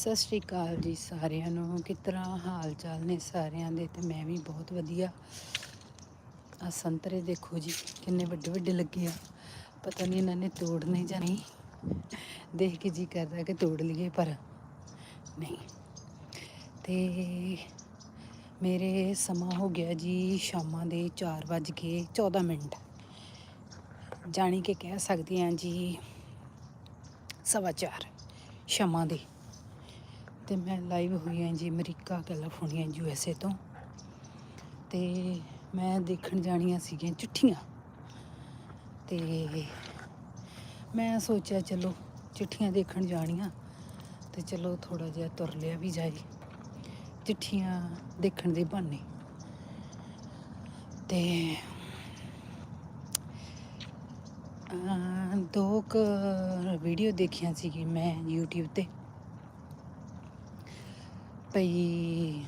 ਸਤਿ ਸ਼੍ਰੀ ਅਕਾਲ ਜੀ ਸਾਰਿਆਂ ਨੂੰ। ਕਿਸ ਤਰ੍ਹਾਂ ਹਾਲ ਚਾਲ ਨੇ ਸਾਰਿਆਂ ਦੇ ਤੇ ਮੈਂ ਵੀ ਬਹੁਤ ਵਧੀਆ। ਆ ਸੰਤਰੇ ਦੇਖੋ ਜੀ, ਕਿੰਨੇ ਵੱਡੇ ਵੱਡੇ ਲੱਗੇ ਆ। ਪਤਾ ਨਹੀਂ ਇਹਨਾਂ ਨੇ ਤੋੜਨੇ ਜਾਂ ਨਹੀਂ ਦੇਖ ਕੇ ਜੀ ਕਰਦਾ ਕਿ ਤੋੜ ਲਈਏ, ਪਰ ਨਹੀਂ। ਤੇ ਮੇਰੇ ਸਮਾਂ ਹੋ ਗਿਆ ਜੀ ਸ਼ਾਮਾਂ ਦੇ 4:14 ਮਿੰਟ। ਜਾਣੀ ਕਿ ਕਹਿ ਸਕਦੇ ਹਾਂ ਜੀ ਸਵਾ ਚਾਰ ਸ਼ਾਮਾਂ ਦੇ। ਤੇ ਮੈਂ ਲਾਈਵ ਹੋਈ ਹਾਂ ਜੀ America, California U S A ਤੋਂ। ਤੇ ਮੈਂ ਦੇਖਣ ਜਾਣੀਆਂ ਸੀਗੀਆਂ ਚਿੱਠੀਆਂ। ਤੇ ਮੈਂ ਸੋਚਿਆ ਚਲੋ ਚਿੱਠੀਆਂ ਦੇਖਣ ਜਾਣੀਆਂ ਤੇ ਚਲੋ ਥੋੜਾ ਜਿਹਾ ਤੁਰ ਲਿਆ ਵੀ ਜਾਈ ਚਿੱਠੀਆਂ ਦੇਖਣ ਦੇ ਬਹਾਨੇ। ਤੇ ਦੋ ਕੁ ਵੀਡੀਓ ਦੇਖੀਆਂ ਸੀਗੀ ਮੈਂ YouTube ਤੇ। ਭਈ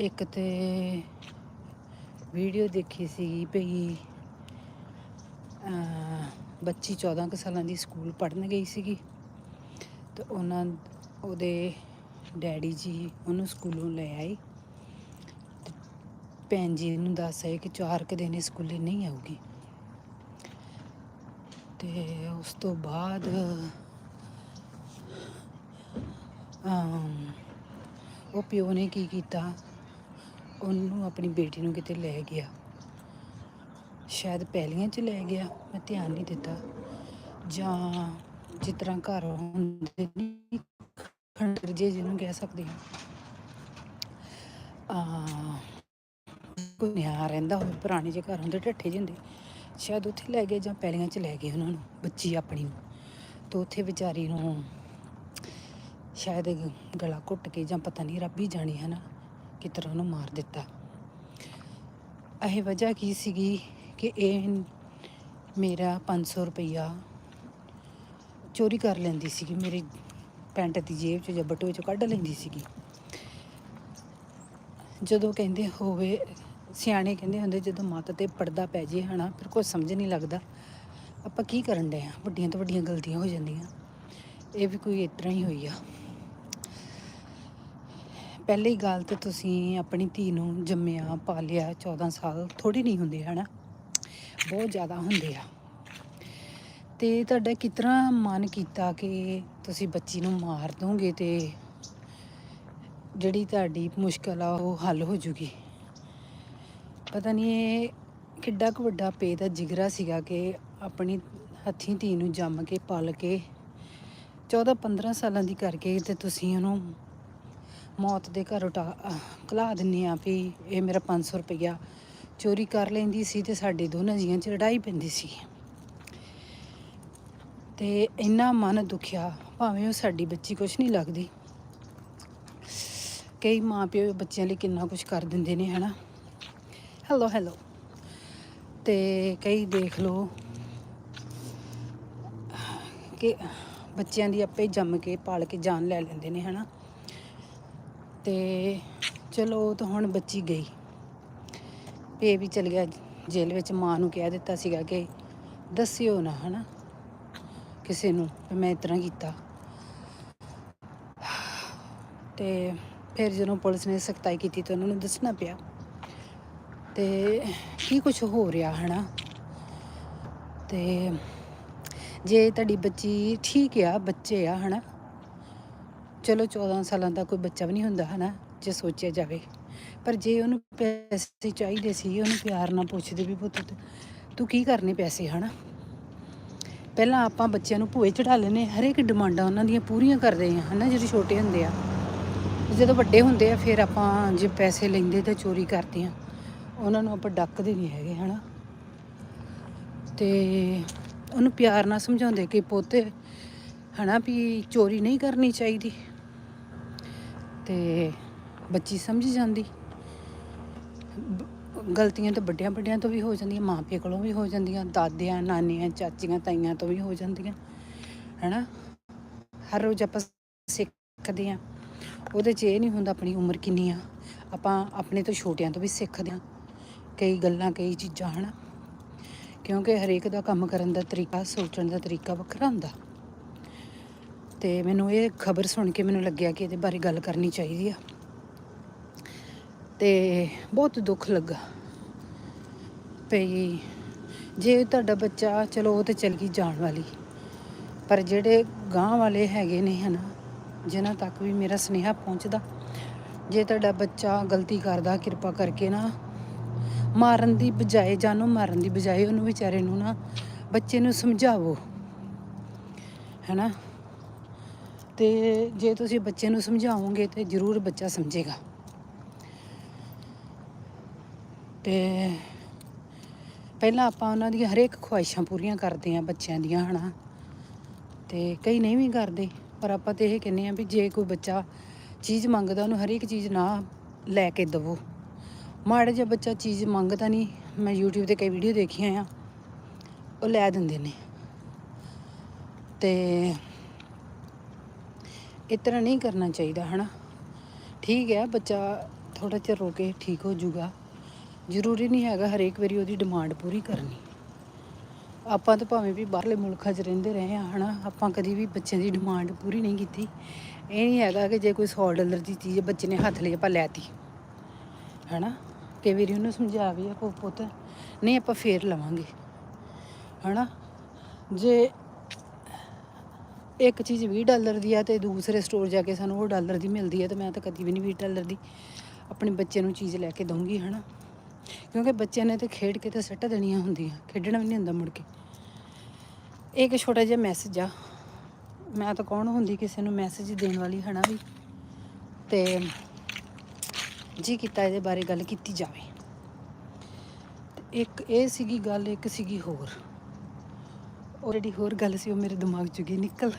ਇੱਕ ਤੇ ਵੀਡੀਓ ਦੇਖੀ ਸੀ ਭਈ ਬੱਚੀ 14 ਕੁ ਸਾਲਾਂ ਦੀ ਸਕੂਲ ਪੜ੍ਹਨ ਗਈ ਸੀਗੀ ਤੇ ਉਹਨਾਂ ਉਹਦੇ ਡੈਡੀ ਜੀ ਉਹਨੂੰ ਸਕੂਲੋਂ ਲੈ ਆਏ ਤੇ ਭੈਣ ਜੀ ਨੂੰ ਦੱਸ ਆਏ ਕਿ ਚਾਰ ਕੁ ਦਿਨ ਇਹ ਸਕੂਲੇ ਨਹੀਂ ਆਊਗੀ। ਤੇ ਉਸ ਤੋਂ ਬਾਅਦ ਅਮ, ਉਹ ਪਿਓ ਨੇ ਕੀ ਕੀਤਾ? ਉਹਨੂੰ ਆਪਣੀ ਬੇਟੀ ਨੂੰ ਕਿਤੇ ਲੈ ਗਿਆ। ਸ਼ਾਇਦ ਪਹਿਲੀਆਂ ਚ ਲੈ ਗਿਆ, ਮੈਂ ਧਿਆਨ ਨਹੀਂ ਦਿੱਤਾ। ਜਾਂ ਜਿਸ ਤਰ੍ਹਾਂ ਘਰ ਹੁੰਦੇ ਨਹੀਂ ਖੰਡਰ ਜੇ ਜਿਹਨੂੰ ਕਹਿ ਸਕਦੇ ਹਾਂ। ਆ ਕੋਈ ਨਿਆ ਰਹਿੰਦਾ ਹੋਵੇ, ਪੁਰਾਣੇ ਜਿਹੇ ਘਰ ਹੁੰਦੇ, ਢੱਠੇ ਜਿਹੇ ਹੁੰਦੇ, ਸ਼ਾਇਦ ਉੱਥੇ ਲੈ ਗਏ ਜਾਂ ਪਹਿਲੀਆਂ ਚ ਲੈ ਗਏ ਉਹਨਾਂ ਨੂੰ, ਬੱਚੀ ਆਪਣੀ ਨੂੰ। ਤਾਂ ਉੱਥੇ ਵਿਚਾਰੀ ਨੂੰ ਸ਼ਾਇਦ ਗਲਾ ਘੁੱਟ ਕੇ ਜਾਂ ਪਤਾ ਨਹੀਂ ਰੱਬ ਹੀ ਜਾਣੀ ਹੈ ਨਾ ਕਿ ਤਰ੍ਹਾਂ ਉਹਨੂੰ ਮਾਰ ਦਿੱਤਾ। ਇਹ ਵਜ੍ਹਾ ਕੀ ਸੀਗੀ ਕਿ ਇਹ ਮੇਰਾ 500 ਰੁਪਈਆ ਚੋਰੀ ਕਰ ਲੈਂਦੀ ਸੀਗੀ, ਮੇਰੀ ਪੈਂਟ ਦੀ ਜੇਬ ਚੋਂ ਜਾਂ ਬਟੂਏ ਚੋਂ ਕੱਢ ਲੈਂਦੀ ਸੀਗੀ। ਜਦੋਂ ਕਹਿੰਦੇ ਹੋਵੇ, ਸਿਆਣੇ ਕਹਿੰਦੇ ਹੁੰਦੇ, ਜਦੋਂ ਮੱਤ ਤੇ ਪਰਦਾ ਪੈ ਜੇ ਹਨਾ, ਫਿਰ ਕੁਝ ਸਮਝ ਨਹੀਂ ਲੱਗਦਾ। ਆਪਾਂ ਕੀ ਕਰਨ ਡਏ ਆ ਵੱਡੀਆਂ ਤੋਂ ਵੱਡੀਆਂ ਗਲਤੀਆਂ ਹੋ ਜਾਂਦੀਆਂ। ਇਹ ਵੀ ਕੋਈ ਇਸ ਤਰ੍ਹਾਂ ਹੀ ਹੋਈ ਆ। ਪਹਿਲੀ ਗੱਲ ਤੇ ਤੁਸੀਂ ਆਪਣੀ ਧੀ ਨੂੰ ਜੰਮਿਆ, ਪਾਲਿਆ 14 ਸਾਲ ਥੋੜੀ ਨਹੀਂ ਹੁੰਦੇ, ਹਨਾ? ਬਹੁਤ ਜ਼ਿਆਦਾ ਹੁੰਦੇ ਆ। ਤੇ ਤੁਹਾਡਾ ਕਿਤਨਾ ਮਨ ਕੀਤਾ ਕਿ ਤੁਸੀਂ ਬੱਚੀ ਨੂੰ ਮਾਰ ਦੋਗੇ ਤੇ ਜਿਹੜੀ ਤੁਹਾਡੀ ਮੁਸ਼ਕਲ ਆ ਉਹ ਹੱਲ ਹੋ ਜੂਗੀ? ਪਤਾ ਨਹੀਂ, ਇਹ ਕਿੱਡਾ ਕੁ ਵੱਡਾ ਪੇ ਦਾ ਜਿਗਰਾ ਸੀਗਾ ਕਿ ਆਪਣੀ ਹੱਥੀਂ ਧੀ ਨੂੰ ਜੰਮ ਕੇ, ਪਾਲ ਕੇ 14 15 ਸਾਲਾਂ ਦੀ ਕਰਕੇ ਤੇ ਤੁਸੀਂ ਉਹਨੂੰ ਮੌਤ ਦੇ ਘਰ ਉਟਾ ਅਹ ਘਲਾ ਦਿੰਨੇ ਆ ਵੀ ਇਹ ਮੇਰਾ 500 ਰੁਪਇਆ ਚੋਰੀ ਕਰ ਲੈਂਦੀ ਸੀ ਤੇ ਸਾਡੇ ਦੋਨਾਂ ਜੀਆਂ 'ਚ ਲੜਾਈ ਪੈਂਦੀ ਸੀ। ਤੇ ਇੰਨਾ ਮਨ ਦੁਖਿਆ, ਭਾਵੇਂ ਉਹ ਸਾਡੀ ਬੱਚੀ ਕੁਛ ਨਹੀਂ ਲੱਗਦੀ। ਕਈ ਮਾਪਿਓ ਬੱਚਿਆਂ ਲਈ ਕਿੰਨਾ ਕੁਝ ਕਰ ਦਿੰਦੇ ਨੇ, ਹਨਾ? ਹੈਲੋ ਹੈਲੋ ਤੇ ਕਈ ਦੇਖ ਲਓ ਕਿ ਬੱਚਿਆਂ ਦੀ ਆਪੇ ਜੰਮ ਕੇ ਪਾਲ ਕੇ ਜਾਨ ਲੈ ਲੈਂਦੇ ਨੇ, ਹਨਾ? ਤੇ ਚਲੋ ਉਹ ਤਾਂ ਹੁਣ ਬੱਚੀ ਗਈ। ਪੇ ਵੀ ਚਲ ਗਿਆ, ਜੇਲ੍ਹ ਵਿੱਚ ਮਾਂ ਨੂੰ ਕਹਿ ਦਿੱਤਾ ਸੀਗਾ ਕਿ ਦੱਸਿਓ ਨਾ, ਹਨਾ, ਕਿਸੇ ਨੂੰ ਵੀ ਮੈਂ ਇਸ ਤਰ੍ਹਾਂ ਕੀਤਾ। ਤੇ ਫਿਰ ਜਦੋਂ ਪੁਲਿਸ ਨੇ ਸਖਤਾਈ ਕੀਤੀ ਤਾਂ ਉਹਨਾਂ ਨੂੰ ਦੱਸਣਾ ਪਿਆ। ਤੇ ਕੀ ਕੁਝ ਹੋ ਰਿਹਾ, ਹਨਾ? ਤੇ ਜੇ ਤੁਹਾਡੀ ਬੱਚੀ ਠੀਕ ਆ, ਬੱਚੇ ਆ, ਹਨਾ? ਚਲੋ 14 ਸਾਲਾਂ ਦਾ ਕੋਈ ਬੱਚਾ ਵੀ ਨਹੀਂ ਹੁੰਦਾ, ਹਨਾ, ਜੇ ਸੋਚਿਆ ਜਾਵੇ। ਪਰ ਜੇ ਉਹਨੂੰ ਪੈਸੇ ਚਾਹੀਦੇ ਸੀ, ਉਹਨੂੰ ਪਿਆਰ ਨਾਲ ਪੁੱਛਦੇ ਵੀ ਪੁੱਤ, ਤੂੰ- ਕੀ ਕਰਨੇ ਪੈਸੇ, ਹਨਾ? ਪਹਿਲਾਂ ਆਪਾਂ ਬੱਚਿਆਂ ਨੂੰ ਭੂਏ ਚੜਾ ਲੈਨੇ ਹਰ ਇੱਕ ਡਿਮਾਂਡਾਂ ਉਹਨਾਂ ਦੀਆਂ ਪੂਰੀਆਂ ਕਰਦੇ ਆ ਹਨਾ, ਜਿਹੜੇ ਛੋਟੇ ਹੁੰਦੇ ਆ। ਜਦੋਂ ਵੱਡੇ ਹੁੰਦੇ ਆ, ਫਿਰ ਆਪਾਂ ਜੇ ਪੈਸੇ ਲੈਂਦੇ ਤਾਂ ਚੋਰੀ ਕਰਦੇ ਆ ਉਹਨਾਂ ਨੂੰ ਆਪਾਂ ਡੱਕਦੇ ਨਹੀਂ ਹੈਗੇ, ਹਨਾ। ਤੇ ਉਹਨੂੰ ਪਿਆਰ ਨਾਲ ਸਮਝਾਉਂਦੇ ਕਿ ਪੁੱਤ, ਹਨਾ, ਵੀ ਚੋਰੀ ਨਹੀਂ ਕਰਨੀ ਚਾਹੀਦੀ। ਤੇ ਬੱਚੀ ਸਮਝ ਜਾਂਦੀ। ਗਲਤੀਆਂ ਤਾਂ ਵੱਡਿਆਂ ਵੱਡਿਆਂ ਤੋਂ ਵੀ ਹੋ ਜਾਂਦੀਆਂ ਮਾਪੇ ਕੋਲੋਂ ਵੀ ਹੋ ਜਾਂਦੀਆਂ, ਦਾਦਿਆਂ, ਨਾਨੀਆਂ, ਚਾਚੀਆਂ, ਤਾਈਆਂ ਤੋਂ ਵੀ ਹੋ ਜਾਂਦੀਆਂ, ਹੈਨਾ? ਹਰ ਰੋਜ਼ ਆਪਾਂ ਸਿੱਖਦੇ ਆ ਉਹਦੇ 'ਚ ਇਹ ਨਹੀਂ ਹੁੰਦਾ ਆਪਣੀ ਉਮਰ ਕਿੰਨੀ ਆ। ਆਪਾਂ ਆਪਣੇ ਤੋਂ ਛੋਟਿਆਂ ਤੋਂ ਵੀ ਸਿੱਖਦੇ ਆ ਕਈ ਗੱਲਾਂ, ਕਈ ਚੀਜ਼ਾਂ, ਹਨਾ? ਕਿਉਂਕਿ ਹਰੇਕ ਦਾ ਕੰਮ ਕਰਨ ਦਾ ਤਰੀਕਾ, ਸੋਚਣ ਦਾ ਤਰੀਕਾ ਵੱਖਰਾ ਹੁੰਦਾ। ਤੇ ਮੈਨੂੰ ਇਹ ਖਬਰ ਸੁਣ ਕੇ ਮੈਨੂੰ ਲੱਗਿਆ ਕਿ ਇਹਦੇ ਬਾਰੇ ਗੱਲ ਕਰਨੀ ਚਾਹੀਦੀ ਆ। ਤੇ ਬਹੁਤ ਦੁੱਖ ਲੱਗਾ ਭਈ ਜੇ ਤੁਹਾਡਾ ਬੱਚਾ, ਚਲੋ ਉਹ ਤੇ ਚਲ ਗਈ ਜਾਣ ਵਾਲੀ, ਪਰ ਜਿਹੜੇ ਗਾਂ ਵਾਲੇ ਹੈਗੇ ਨੇ ਹਨਾ, ਜਿਨ੍ਹਾਂ ਤੱਕ ਵੀ ਮੇਰਾ ਸੁਨੇਹਾ ਪਹੁੰਚਦਾ, ਜੇ ਤੁਹਾਡਾ ਬੱਚਾ ਗਲਤੀ ਕਰਦਾ, ਕਿਰਪਾ ਕਰਕੇ ਨਾ, ਮਾਰਨ ਦੀ ਬਜਾਏ ਜਾਨੋਂ ਮਾਰਨ ਦੀ ਬਜਾਏ ਉਹਨੂੰ ਵਿਚਾਰੇ ਨੂੰ ਨਾ ਬੱਚੇ ਨੂੰ ਸਮਝਾਵੋ, ਹੈਨਾ। ਤੇ ਜੇ ਤੁਸੀਂ ਬੱਚੇ ਨੂੰ ਸਮਝਾਓਗੇ ਤੇ ਜ਼ਰੂਰ ਬੱਚਾ ਸਮਝੇਗਾ। ਤੇ ਪਹਿਲਾਂ ਆਪਾਂ ਉਹਨਾਂ ਦੀਆਂ ਹਰੇਕ ਖੁਆਇਸ਼ਾਂ ਪੂਰੀਆਂ ਕਰਦੇ ਆਂ ਬੱਚਿਆਂ ਦੀਆਂ, ਹਨਾ। ਤੇ ਕਈ ਨਹੀਂ ਵੀ ਕਰਦੇ, ਪਰ ਆਪਾਂ ਤੇ ਇਹ ਕਹਿੰਦੇ ਆ ਵੀ ਜੇ ਕੋਈ ਬੱਚਾ ਚੀਜ਼ ਮੰਗਦਾ, ਉਹਨੂੰ ਹਰੇਕ ਚੀਜ਼ ਨਾ ਲੈ ਕੇ ਦਵੋ। ਮਾੜਾ ਜਿਹਾ ਬੱਚਾ ਚੀਜ਼ ਮੰਗਦਾ ਨਹੀਂ, ਮੈਂ YouTube ਤੇ ਕਈ ਵੀਡੀਓ ਦੇਖੀਆਂ ਆ, ਉਹ ਲੈ ਦਿੰਦੇ ਨੇ। ਤੇ ਇਸ ਤਰ੍ਹਾਂ ਨਹੀਂ ਕਰਨਾ ਚਾਹੀਦਾ, ਹਨਾ? ਠੀਕ ਹੈ, ਬੱਚਾ ਥੋੜਾ ਚਿਰ ਰੋ ਕੇ ਠੀਕ ਹੋ ਜਾਊਗਾ। ਜ਼ਰੂਰੀ ਨਹੀਂ ਹੈਗਾ ਹਰੇਕ ਵਾਰੀ ਉਹਦੀ ਡਿਮਾਂਡ ਪੂਰੀ ਕਰਨੀ। ਆਪਾਂ ਤਾਂ ਭਾਵੇਂ ਵੀ ਬਾਹਰਲੇ ਮੁਲਕਾਂ 'ਚ ਰਹਿੰਦੇ ਰਹੇ ਆ ਹਨਾ? ਆਪਾਂ ਕਦੀ ਵੀ ਬੱਚਿਆਂ ਦੀ ਡਿਮਾਂਡ ਪੂਰੀ ਨਹੀਂ ਕੀਤੀ। ਇਹ ਨਹੀਂ ਹੈਗਾ ਕਿ ਜੇ ਕੋਈ 100 ਡਾਲਰ ਦੀ ਚੀਜ਼ ਬੱਚੇ ਨੇ ਹੱਥ ਲਈ ਆਪਾਂ ਲੈਤੀ, ਹਨਾ? ਕਈ ਵਾਰੀ ਉਹਨੂੰ ਸਮਝਾ ਵੀ ਆ ਕੋ ਪੁੱਤ, ਨਹੀਂ ਆਪਾਂ ਫੇਰ ਲਵਾਂਗੇ। ਹਨਾ? ਜੇ ਇੱਕ ਚੀਜ਼ 20 ਡਾਲਰ ਦੀ ਆ ਤੇ ਦੂਸਰੇ ਸਟੋਰ ਜਾ ਕੇ ਸਾਨੂੰ ਉਹ ਡਾਲਰ ਦੀ ਮਿਲਦੀ ਹੈ ਤੇ ਮੈਂ ਤਾਂ ਕਦੀ ਵੀ ਨਹੀਂ 20 ਡਾਲਰ ਦੀ। ਆਪਣੇ ਬੱਚੇ ਨੂੰ ਚੀਜ਼ ਲੈ ਕੇ ਦਊਂਗੀ, ਹਨਾ? ਕਿਉਂਕਿ ਬੱਚਿਆਂ ਨੇ ਤੇ ਖੇਡ ਕੇ ਤੇ ਸੱਟ ਦੇਣੀਆਂ ਹੁੰਦੀਆਂ, ਖੇਡਣਾ ਵੀ ਨਹੀਂ ਹੁੰਦਾ ਮੁੜ ਕੇ। ਇਹ ਇੱਕ ਛੋਟਾ ਜਿਹਾ ਮੈਸੇਜ ਆ। ਮੈਂ ਤਾਂ ਕੌਣ ਹੁੰਦੀ ਕਿਸੇ ਨੂੰ ਮੈਸੇਜ ਦੇਣ ਵਾਲੀ, ਹਨਾ ਵੀ? ਤੇ ਜੀ ਕੀਤਾ ਇਹਦੇ ਬਾਰੇ ਗੱਲ ਕੀਤੀ ਜਾਵੇ। ਤੇ ਇੱਕ ਇਹ ਸੀਗੀ ਗੱਲ, ਇੱਕ ਸੀਗੀ ਹੋਰ। ਉਹ ਜਿਹੜੀ ਹੋਰ ਗੱਲ ਸੀ ਉਹ ਮੇਰੇ ਦਿਮਾਗ ਚੋਂ ਗਈ ਨਿਕਲ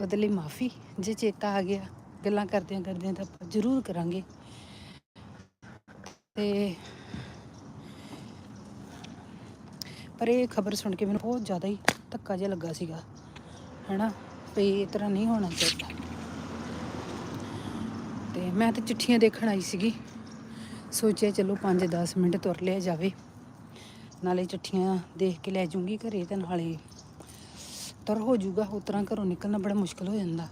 ਉਹਦੇ ਲਈ ਮਾਫੀ, ਜੇ ਚੇਤਾ ਆ ਗਿਆ, ਗੱਲਾਂ ਕਰਦਿਆਂ ਕਰਦਿਆਂ ਤਾਂ ਆਪਾਂ ਜ਼ਰੂਰ ਕਰਾਂਗੇ। ਤੇ ਪਰ ਇਹ ਖਬਰ ਸੁਣ ਕੇ ਮੈਨੂੰ ਬਹੁਤ ਜ਼ਿਆਦਾ ਹੀ ਧੱਕਾ ਜਿਹਾ ਲੱਗਾ ਸੀਗਾ, ਹੈਨਾ? ਵੀ ਇਹ ਤਰ੍ਹਾਂ ਨਹੀਂ ਹੋਣਾ ਚਾਹੀਦਾ। ਤੇ ਮੈਂ ਤਾਂ ਚਿੱਠੀਆਂ ਦੇਖਣ ਆਈ ਸੀਗੀ। ਸੋਚਿਆ ਚਲੋ 5-10 ਮਿੰਟ ਤੁਰ ਲਿਆ ਜਾਵੇ। ਨਾਲੇ ਚਿੱਠੀਆਂ ਦੇਖ ਕੇ ਲੈ ਜੂੰਗੀ ਘਰੇ ਤੇ ਨਾਲੇ ਤੁਰ ਹੋ ਜਾਊਗਾ ਉਸ ਤਰ੍ਹਾਂ ਘਰੋਂ ਨਿਕਲਣਾ ਬੜਾ ਮੁਸ਼ਕਲ ਹੋ ਜਾਂਦਾ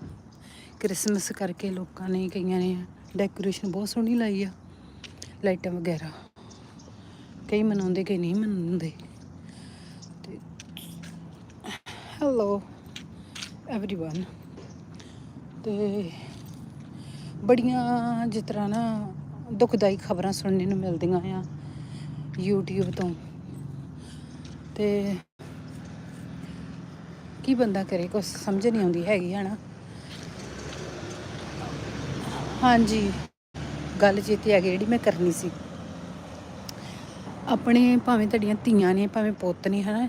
ਕ੍ਰਿਸਮਸ ਕਰਕੇ ਲੋਕਾਂ ਨੇ ਕਈਆਂ ਨੇ ਡੈਕੋਰੇਸ਼ਨ ਬਹੁਤ ਸੋਹਣੀ ਲਾਈ ਆ ਲਾਈਟਾਂ ਵਗੈਰਾ ਕਈ ਮਨਾਉਂਦੇ ਕਈ ਨਹੀਂ ਮਨਾਉਂਦੇ ਤੇ ਹੈਲੋ एवरीवन ਤੇ ਬੜੀਆਂ ਜਿਸ ਤਰ੍ਹਾਂ ਨਾ ਦੁਖਦਾਈ ਖਬਰਾਂ ਸੁਣਨ ਨੂੰ ਮਿਲਦੀਆਂ ਆ YouTube ਤੋਂ ਤੇ ਕੀ ਬੰਦਾ ਕਰੇ? ਕੁਛ ਸਮਝ ਨਹੀਂ ਆਉਂਦੀ ਹੈਗੀ, ਹਨਾ? ਹਾਂਜੀ। ਗੱਲ ਚੇਤੇ ਆ ਗਈ ਜਿਹੜੀ ਮੈਂ ਕਰਨੀ ਸੀ। ਆਪਣੇ ਭਾਵੇਂ ਤੁਹਾਡੀਆਂ ਧੀਆਂ ਨੇ, ਭਾਵੇਂ ਪੁੱਤ ਨੇ, ਹਨਾ?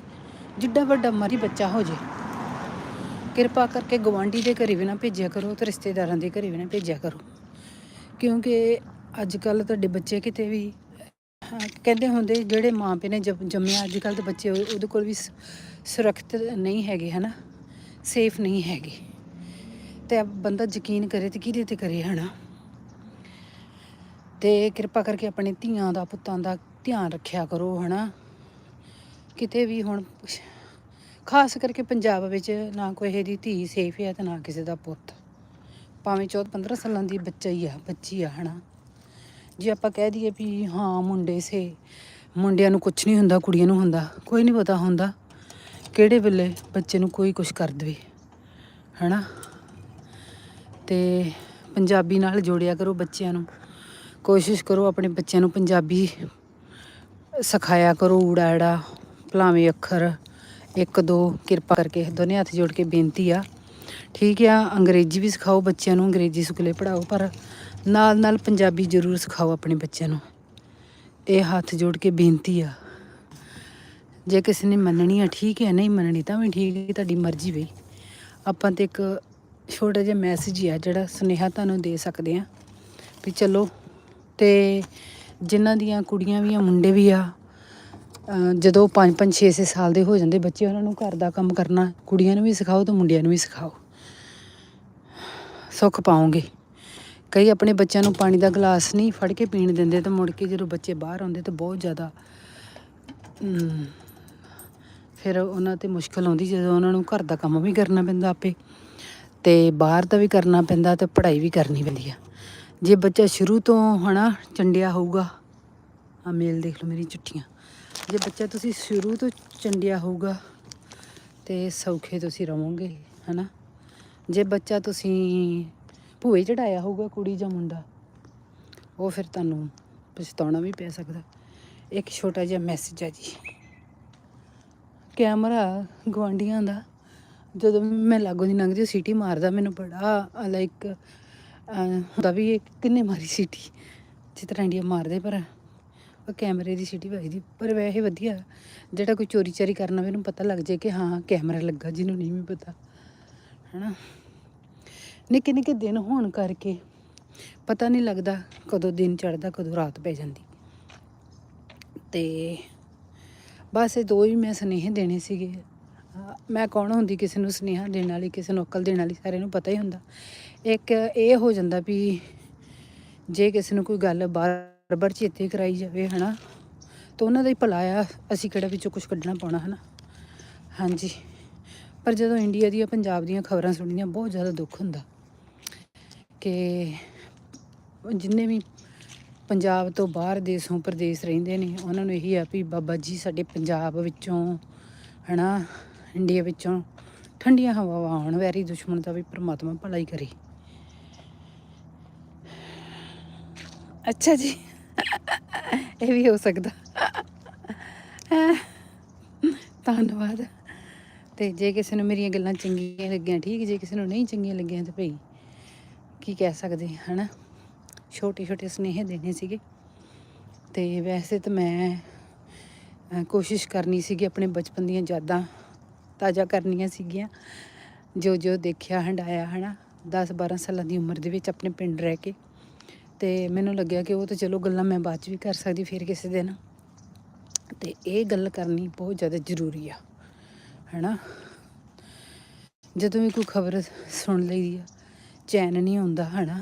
ਜਿੱਡਾ ਵੱਡਾ ਮਰੀ ਬੱਚਾ ਹੋ ਜੇ। ਕਿਰਪਾ ਕਰਕੇ ਗਵਾਂਢੀ ਦੇ ਘਰੇ ਵੀ ਨਾ ਭੇਜਿਆ ਕਰੋ ਤੇ ਰਿਸ਼ਤੇਦਾਰਾਂ ਦੇ ਘਰੇ ਵੀ ਨਾ ਭੇਜਿਆ ਕਰੋ। ਕਿਉਂਕਿ ਅੱਜ ਕੱਲ ਤੁਹਾਡੇ ਬੱਚੇ ਕਿਤੇ ਵੀ ਕਹਿੰਦੇ ਹੁੰਦੇ ਜਿਹੜੇ ਮਾਂ ਪਿਓ ਨੇ ਜੰਮਿਆ ਅੱਜ ਕੱਲ ਦੇ ਬੱਚੇ, ਉਹਦੇ ਕੋਲ ਵੀ ਸੁਰੱਖਿਅਤ ਨਹੀਂ ਹੈਗੇ, ਹਨਾ? ਸੇਫ ਨਹੀਂ ਹੈਗੇ। ਤੇ ਬੰਦਾ ਯਕੀਨ ਕਰੇ ਤੇ ਕਿਹਦੇ ਤੇ ਕਰੇ, ਹਨਾ? ਤੇ ਕਿਰਪਾ ਕਰਕੇ ਆਪਣੇ ਧੀਆਂ ਦਾ, ਪੁੱਤਾਂ ਦਾ ਧਿਆਨ ਰੱਖਿਆ ਕਰੋ, ਹਨਾ? ਕਿਤੇ ਵੀ ਹੁਣ ਖਾਸ ਕਰਕੇ ਪੰਜਾਬ ਵਿੱਚ ਨਾ ਕੋਈ ਇਹਦੀ ਧੀ ਸੇਫ ਹੈ ਤੇ ਨਾ ਕਿਸੇ ਦਾ ਪੁੱਤ। ਭਾਵੇਂ 14 15 ਸਾਲਾਂ ਦੀ ਬੱਚਾ ਹੀ ਆ, ਬੱਚੀ ਆ, ਹਨਾ? ਜੇ ਆਪਾਂ ਕਹਿ ਦਈਏ ਵੀ ਹਾਂ, ਮੁੰਡੇ ਸੇ ਮੁੰਡਿਆਂ ਨੂੰ ਕੁਝ ਨਹੀਂ ਹੁੰਦਾ, ਕੁੜੀਆਂ ਨੂੰ ਹੁੰਦਾ, ਕੋਈ ਨਹੀਂ ਪਤਾ ਹੁੰਦਾ। ਕਿਹੜੇ ਵੇਲੇ ਬੱਚੇ ਨੂੰ ਕੋਈ ਕੁਝ ਕਰ ਦੇਵੇ, ਹਨਾ? ਤੇ ਪੰਜਾਬੀ ਨਾਲ ਜੋੜਿਆ ਕਰੋ ਬੱਚਿਆਂ ਨੂੰ। ਕੋਸ਼ਿਸ਼ ਕਰੋ ਆਪਣੇ ਬੱਚਿਆਂ ਨੂੰ ਪੰਜਾਬੀ ਸਿਖਾਇਆ ਕਰੋ, ਊੜਾ ਐੜਾ ਭਲਾਵੇਂ ਅੱਖਰ, ਇੱਕ ਦੋ, ਕਿਰਪਾ ਕਰਕੇ ਦੋਨੇ ਹੱਥ ਜੋੜ ਕੇ ਬੇਨਤੀ ਆ। ਠੀਕ ਆ, ਅੰਗਰੇਜ਼ੀ ਵੀ ਸਿਖਾਓ ਬੱਚਿਆਂ ਨੂੰ, ਅੰਗਰੇਜ਼ੀ ਸਕੂਲੇ ਪੜਾਓ ਪਰ ਨਾਲ ਨਾਲ ਪੰਜਾਬੀ ਜ਼ਰੂਰ ਸਿਖਾਓ ਆਪਣੇ ਬੱਚਿਆਂ ਨੂੰ। ਇਹ ਹੱਥ ਜੋੜ ਕੇ ਬੇਨਤੀ ਆ। ਜੇ ਕਿਸੇ ਨੇ ਮੰਨਣੀ ਆ, ਠੀਕ ਹੈ, ਨਹੀਂ ਮੰਨਣੀ ਤਾਂ ਵੀ ਠੀਕ ਹੈ, ਤੁਹਾਡੀ ਮਰਜ਼ੀ ਬਈ। ਆਪਾਂ ਤੇ ਇੱਕ ਛੋਟਾ ਜਿਹਾ ਮੈਸੇਜ ਹੀ ਆ, ਜਿਹੜਾ ਸੁਨੇਹਾ ਤੁਹਾਨੂੰ ਦੇ ਸਕਦੇ ਆ, ਵੀ ਚਲੋ, ਤੇ ਜਿਨ੍ਹਾਂ ਦੀਆਂ ਕੁੜੀਆਂ ਵੀ ਆ, ਮੁੰਡੇ ਵੀ ਆ ਜਦੋਂ 5 5 6 6 ਸਾਲ ਦੇ ਹੋ ਜਾਂਦੇ ਬੱਚੇ, ਉਹਨਾਂ ਨੂੰ ਘਰ ਦਾ ਕੰਮ ਕਰਨਾ, ਕੁੜੀਆਂ ਨੂੰ ਵੀ ਸਿਖਾਓ ਤੇ ਮੁੰਡਿਆਂ ਨੂੰ ਵੀ ਸਿਖਾਓ। ਸੁੱਖ ਪਾਓਗੇ। ਕਈ ਆਪਣੇ ਬੱਚਿਆਂ ਨੂੰ ਪਾਣੀ ਦਾ ਗਲਾਸ ਨਹੀਂ ਫੜ ਕੇ ਪੀਣ ਦਿੰਦੇ ਤੇ ਮੁੜ ਕੇ ਜਦੋਂ ਬੱਚੇ ਬਾਹਰ ਆਉਂਦੇ ਤਾਂ ਬਹੁਤ ਜ਼ਿਆਦਾ ਫਿਰ ਉਹਨਾਂ ਤੇ ਮੁਸ਼ਕਲ ਆਉਂਦੀ ਜਦੋਂ ਉਹਨਾਂ ਨੂੰ ਘਰ ਦਾ ਕੰਮ ਵੀ ਕਰਨਾ ਪੈਂਦਾ ਆਪੇ ਤੇ ਬਾਹਰ ਦਾ ਵੀ ਕਰਨਾ ਪੈਂਦਾ ਤੇ ਪੜ੍ਹਾਈ ਵੀ ਕਰਨੀ ਪੈਂਦੀ ਆ। ਜੇ ਬੱਚਾ ਸ਼ੁਰੂ ਤੋਂ ਹਨਾ ਚੰਡਿਆ ਹੋਊਗਾ ਆ ਮੇਲ ਦੇਖ ਲਓ ਮੇਰੀ ਚਿੱਠੀਆਂ। ਜੇ ਬੱਚਾ ਤੁਸੀਂ ਸ਼ੁਰੂ ਤੋਂ ਚੰਡਿਆ ਹੋਊਗਾ ਤੇ ਸੌਖੇ ਤੁਸੀਂ ਰਹੋਗੇ, ਹਨਾ। ਜੇ ਬੱਚਾ ਤੁਸੀਂ ਭੂਏ ਚੜਾਇਆ ਹੋਊਗਾ ਕੁੜੀ ਜਾਂ ਮੁੰਡਾ, ਉਹ ਫਿਰ ਤੁਹਾਨੂੰ ਪਛਤਾਉਣਾ ਵੀ ਪੈ ਸਕਦਾ। ਇੱਕ ਛੋਟਾ ਜਿਹਾ ਮੈਸੇਜ ਆ ਜੀ। ਕੈਮਰਾ ਗੁਆਂਢੀਆਂ ਦਾ। ਜਦੋਂ ਮੈਂ ਲਾਗੋਂ ਦੀ ਲੰਘਦੀ, ਉਹ ਸੀਟੀ ਮਾਰਦਾ ਮੈਨੂੰ ਬੜਾ ਲਾਈਕ ਹੁੰਦਾ ਵੀ ਕਿੰਨੇ ਮਾਰੀ ਸੀਟੀ। ਜਿਸ ਇੰਡੀਆ ਮਾਰਦੇ, ਪਰ ਉਹ ਕੈਮਰੇ ਦੀ ਸੀਟੀ ਵੱਜਦੀ। ਪਰ ਵੈਸੇ ਵਧੀਆ, ਜਿਹੜਾ ਕੋਈ ਚੋਰੀ ਚਾਰੀ ਕਰਨਾ ਮੈਨੂੰ ਪਤਾ ਲੱਗ ਜਾਏ ਕਿ ਹਾਂ, ਕੈਮਰਾ ਲੱਗਾ, ਜਿਹਨੂੰ ਨਹੀਂ ਵੀ ਪਤਾ। ਹਨਾ? ਨਿੱਕੇ ਨਿੱਕੇ ਦਿਨ ਹੋਣ ਕਰਕੇ ਪਤਾ ਨਹੀਂ ਲੱਗਦਾ ਕਦੋਂ ਦਿਨ ਚੜ੍ਹਦਾ, ਕਦੋਂ ਰਾਤ ਪੈ ਜਾਂਦੀ। ਤੇ ਬਸ ਇਹ ਦੋ ਹੀ ਮੈਂ ਸੁਨੇਹੇ ਦੇਣੇ ਸੀਗੇ। ਮੈਂ ਕੌਣ ਹੁੰਦੀ ਕਿਸੇ ਨੂੰ ਸੁਨੇਹਾ ਦੇਣ ਵਾਲੀ, ਕਿਸੇ ਨੂੰ ਅਕਲ ਦੇਣ ਵਾਲੀ, ਸਾਰਿਆਂ ਨੂੰ ਪਤਾ ਹੀ ਹੁੰਦਾ। ਇੱਕ ਇਹ ਹੋ ਜਾਂਦਾ ਵੀ ਜੇ ਕਿਸੇ ਨੂੰ ਕੋਈ ਗੱਲ ਬਾਰ-ਬਾਰ ਚੇਤੇ ਕਰਾਈ ਜਾਵੇ, ਹਨਾ, ਤਾਂ ਉਹਨਾਂ ਦਾ ਹੀ ਭਲਾ ਆ, ਅਸੀਂ ਕਿਹੜਾ ਵਿੱਚੋਂ ਕੁਝ ਕੱਢਣਾ ਪਾਉਣਾ, ਹਨਾ। ਹਾਂਜੀ। ਪਰ ਜਦੋਂ ਇੰਡੀਆ ਦੀਆਂ, ਪੰਜਾਬ ਦੀਆਂ ਖਬਰਾਂ ਸੁਣੀਆਂ ਬਹੁਤ ਜ਼ਿਆਦਾ ਦੁੱਖ ਹੁੰਦਾ ਕਿ ਜਿੰਨੇ ਵੀ ਪੰਜਾਬ ਤੋਂ ਬਾਹਰ ਦੇਸ਼ੋਂ ਪ੍ਰਦੇਸ਼ ਰਹਿੰਦੇ ਨੇ, ਉਹਨਾਂ ਨੂੰ ਇਹੀ ਆ ਵੀ ਬਾਬਾ ਜੀ ਸਾਡੇ ਪੰਜਾਬ ਵਿੱਚੋਂ, ਹਨਾ, ਇੰਡੀਆ ਵਿੱਚੋਂ ਠੰਡੀਆਂ ਹਵਾਵਾਂ ਆਉਣ, ਵੈਰੀ ਦੁਸ਼ਮਣ ਦਾ ਵੀ ਪ੍ਰਮਾਤਮਾ ਭਲਾ ਹੀ ਕਰੇ। ਅੱਛਾ ਜੀ, ਇਹ ਵੀ ਹੋ ਸਕਦਾ। ਧੰਨਵਾਦ। ਤੇ ਜੇ ਕਿਸੇ ਨੂੰ ਮੇਰੀਆਂ ਗੱਲਾਂ ਚੰਗੀਆਂ ਲੱਗੀਆਂ, ਠੀਕ, ਜੇ ਕਿਸੇ ਨੂੰ ਨਹੀਂ ਚੰਗੀਆਂ ਲੱਗੀਆਂ ਤਾਂ ਭਈ, ਕੀ ਕਹਿ ਸਕਦੇ, ਹਨਾ? ਛੋਟੇ ਛੋਟੇ ਸੁਨੇਹੇ ਦੇਣੇ ਸੀਗੇ। ਤੇ ਵੈਸੇ ਤਾਂ ਮੈਂ ਕੋਸ਼ਿਸ਼ ਕਰਨੀ ਸੀਗੀ ਆਪਣੇ ਬਚਪਨ ਦੀਆਂ ਯਾਦਾਂ ਤਾਜ਼ਾ ਕਰਨੀਆਂ ਸੀਗੀਆਂ। ਜੋ ਜੋ ਦੇਖਿਆ ਹੰਡਾਇਆ ਹਨਾ 10 12 ਸਾਲਾਂ ਦੀ ਉਮਰ ਦੇ ਵਿੱਚ ਆਪਣੇ ਪਿੰਡ ਰਹਿ ਕੇ। ਤੇ ਮੈਨੂੰ ਲੱਗਿਆ ਕਿ ਉਹ ਤਾਂ ਚਲੋ ਗੱਲਾਂ ਮੈਂ ਬਾਅਦ ਚ ਵੀ ਕਰ ਸਕਦੀ ਫਿਰ ਕਿਸੇ ਦਿਨ। ਤੇ ਇਹ ਗੱਲ ਕਰਨੀ ਬਹੁਤ ਜ਼ਿਆਦਾ ਜ਼ਰੂਰੀ ਆ, ਹਨਾ। ਜਦੋਂ ਵੀ ਕੋਈ ਖਬਰ ਸੁਣ ਲਈਦੀ ਆ, ਚੈਨ ਨਹੀਂ ਆਉਂਦਾ ਹਨਾ।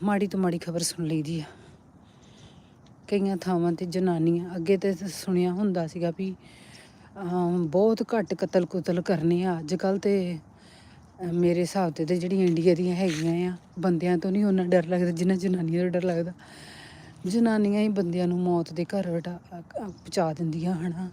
ਮਾੜੀ ਤੋਂ ਮਾੜੀ ਖਬਰ ਸੁਣ ਲਈਦੀ ਆ। ਕਈਆਂ ਥਾਵਾਂ ਤੇ ਜਨਾਨੀਆਂ ਅੱਗੇ ਤੇ ਸੁਣਿਆ ਹੁੰਦਾ ਸੀਗਾ ਵੀ ਬਹੁਤ ਘੱਟ ਕਤਲ ਕੁਤਲ ਕਰਨੇ ਆ। ਅੱਜ ਕੱਲ ਤੇ ਮੇਰੇ ਹਿਸਾਬ ਤੇ ਤੇ ਜਿਹੜੀਆਂ ਇੰਡੀਆ ਦੀਆਂ ਹੈਗੀਆਂ ਆ, ਬੰਦਿਆਂ ਤੋਂ ਨਹੀਂ ਉਹਨਾਂ ਡਰ ਲੱਗਦਾ ਜਿੰਨਾ ਜਨਾਨੀਆਂ ਤੋਂ ਡਰ ਲੱਗਦਾ। ਜਨਾਨੀਆਂ ਹੀ ਬੰਦਿਆਂ ਨੂੰ ਮੌਤ ਦੇ ਘਰ ਵਟਾ ਪਹੁੰਚਾ ਦਿੰਦੀਆਂ, ਹਨਾ।